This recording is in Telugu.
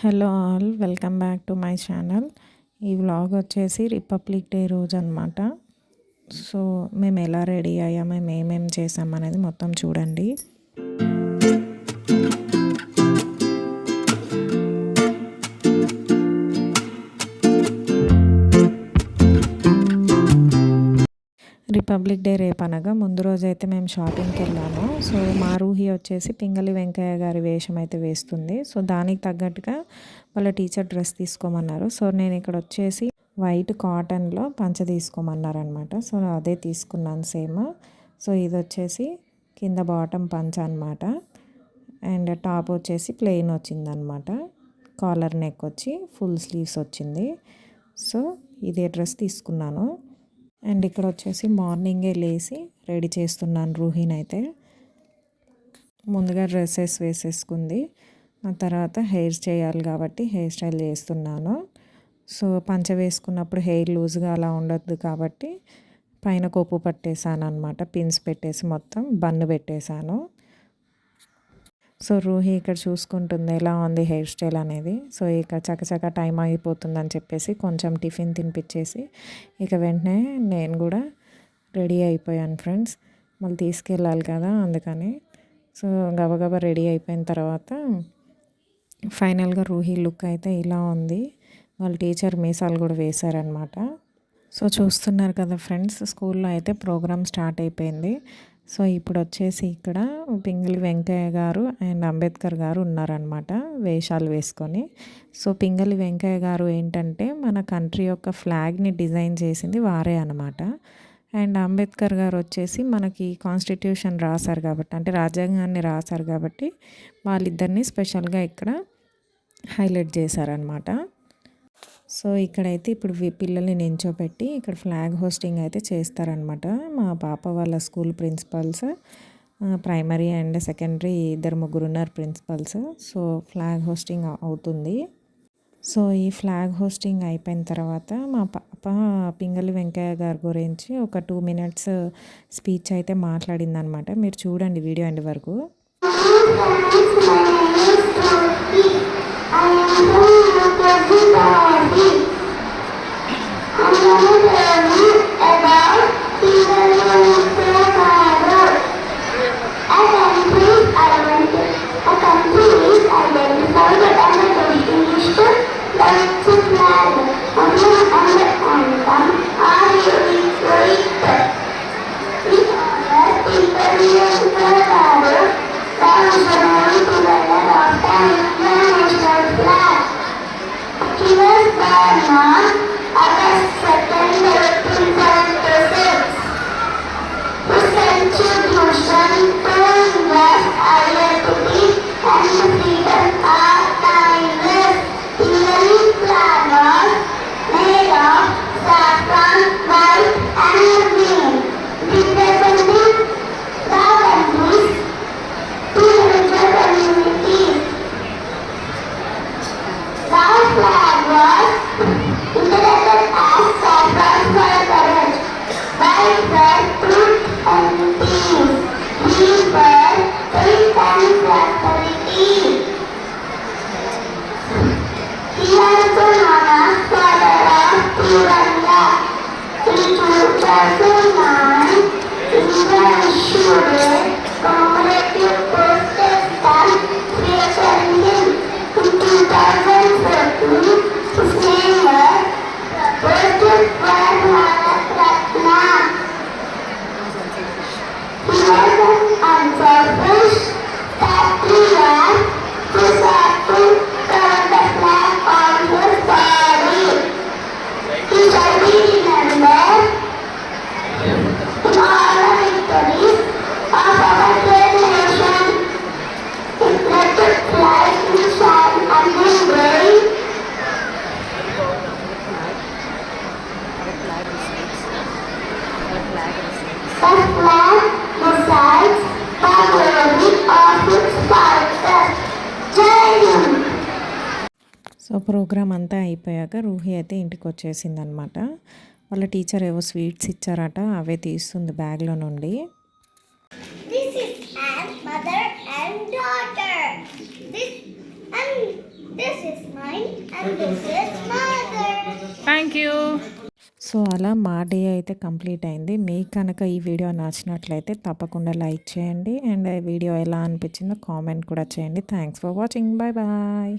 Hello all welcome back to my channel. ఈ వ్లాగ్ వచ్చేసి రిపబ్లిక్ డే రోజు అనమాట సో మేము ఎలా రెడీ అయ్యాము మేము ఏమేమి చేసాం అనేది మొత్తం చూడండి. రిపబ్లిక్ డే రేపు అనగా ముందు రోజు అయితే మేము షాపింగ్కి వెళ్ళాము. సో మా రూహి వచ్చేసి పింగళి వెంకయ్య గారి వేషం అయితే వేస్తుంది. సో దానికి తగ్గట్టుగా వాళ్ళ టీచర్ డ్రెస్ తీసుకోమన్నారు. సో నేను ఇక్కడ వచ్చేసి వైట్ కాటన్లో పంచ తీసుకోమన్నారు అనమాట సో అదే తీసుకున్నాను సేమ్. సో ఇది వచ్చేసి కింద బాటమ్ పంచ అనమాట. అండ్ టాప్ వచ్చేసి ప్లెయిన్ వచ్చిందనమాట. కాలర్ నెక్ వచ్చి ఫుల్ స్లీవ్స్ వచ్చింది. సో ఇదే డ్రెస్ తీసుకున్నాను. అండ్ ఇక్కడ వచ్చేసి మార్నింగే లేచి రెడీ చేస్తున్నాను రూహీని అయితే. ముందుగా డ్రెస్సెస్ వేసేసుకుంది. ఆ తర్వాత హెయిర్ చేయాలి కాబట్టి హెయిర్ స్టైల్ చేస్తున్నాను. సో పంచ వేసుకున్నప్పుడు హెయిర్ లూజ్గా అలా ఉండద్దు కాబట్టి పైన కొప్పు పట్టేశాను అనమాట పిన్స్ పెట్టేసి మొత్తం బన్ను పెట్టేశాను సో రూహి ఇక్కడ చూసుకుంటుంది ఎలా ఉంది హెయిర్ స్టైల్ అనేది. సో ఇక చకచక టైం అయిపోతుందని చెప్పేసి కొంచెం టిఫిన్ తినిపించేసి ఇక వెంటనే నేను కూడా రెడీ అయిపోయాను ఫ్రెండ్స్. మళ్ళీ తీసుకెళ్ళాలి కదా అందుకని. సో గబగబా రెడీ అయిపోయిన తర్వాత ఫైనల్గా రూహి లుక్ అయితే ఇలా ఉంది. వాళ్ళ టీచర్ మీసాలు కూడా వేశారనమాట సో చూస్తున్నారు కదా ఫ్రెండ్స్ స్కూల్లో అయితే ప్రోగ్రామ్ స్టార్ట్ అయిపోయింది. సో ఇప్పుడు వచ్చేసి ఇక్కడ పింగళి వెంకయ్య గారు అండ్ అంబేద్కర్ గారు ఉన్నారనమాట వేషాలు వేసుకొని. సో పింగళి వెంకయ్య గారు ఏంటంటే మన కంట్రీ యొక్క ఫ్లాగ్ని డిజైన్ చేసింది వారే అనమాట అండ్ అంబేద్కర్ గారు వచ్చేసి మనకి కాన్స్టిట్యూషన్ రాశారు కాబట్టి అంటే రాజ్యాంగాన్ని రాశారు కాబట్టి వాళ్ళిద్దరిని స్పెషల్గా ఇక్కడ హైలైట్ చేశారనమాట సో ఇక్కడైతే ఇప్పుడు పిల్లల్ని నించోపెట్టి ఇక్కడ ఫ్లాగ్ హోస్టింగ్ అయితే చేస్తారనమాట మా పాప వాళ్ళ school principals primary and secondary ఇద్దరు ముగ్గురు ఉన్నారు ప్రిన్సిపల్స్. సో ఫ్లాగ్ హోస్టింగ్ అవుతుంది. సో ఈ ఫ్లాగ్ హోస్టింగ్ అయిపోయిన తర్వాత మా పాప పింగళి వెంకయ్య గారి గురించి ఒక టూ మినిట్స్ స్పీచ్ అయితే మాట్లాడిందనమాట మీరు చూడండి వీడియో అండి వరకు. Amém. 来，对？సో ప్రోగ్రామ్ అంతా అయిపోయాక రూహి అయితే ఇంటికి వచ్చేసింది అనమాట వాళ్ళ టీచర్ ఏవో స్వీట్స్ ఇచ్చారట అవే తీస్తుంది బ్యాగ్లో నుండి. This is mine, and this is mother. Thank you so అలా మా డే అయితే కంప్లీట్ అయింది. మీకు కనుక ఈ వీడియో నచ్చినట్లయితే తప్పకుండా లైక్ చేయండి. అండ్ వీడియో ఎలా అనిపించిందో కామెంట్ కూడా చేయండి. Thanks for watching. Bye bye.